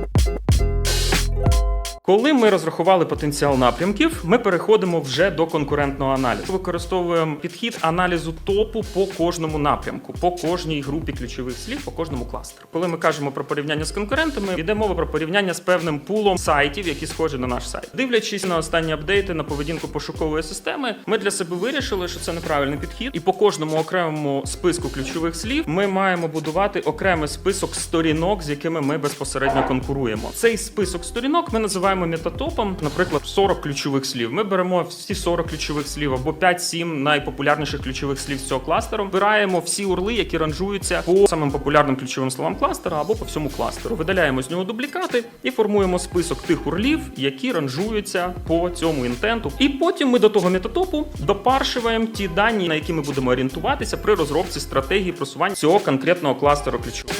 Thank you Коли ми розрахували потенціал напрямків, ми переходимо вже до конкурентного аналізу. Використовуємо підхід аналізу топу по кожному напрямку, по кожній групі ключових слів, по кожному кластеру. Коли ми кажемо про порівняння з конкурентами, йде мова про порівняння з певним пулом сайтів, які схожі на наш сайт. Дивлячись на останні апдейти на поведінку пошукової системи, ми для себе вирішили, що це неправильний підхід, і по кожному окремому списку ключових слів ми маємо будувати окремий список сторінок, з якими ми безпосередньо конкуруємо. Цей список сторінок ми називаємо метатопом, наприклад, 40 ключових слів. Ми беремо всі 40 ключових слів або 5-7 найпопулярніших ключових слів з цього кластеру. Вибираємо всі урли, які ранжуються по самим популярним ключовим словам кластера або по всьому кластеру. Видаляємо з нього дублікати і формуємо список тих урлів, які ранжуються по цьому інтенту. І потім ми до того метатопу допаршиваємо ті дані, на які ми будемо орієнтуватися при розробці стратегії просування цього конкретного кластеру ключових.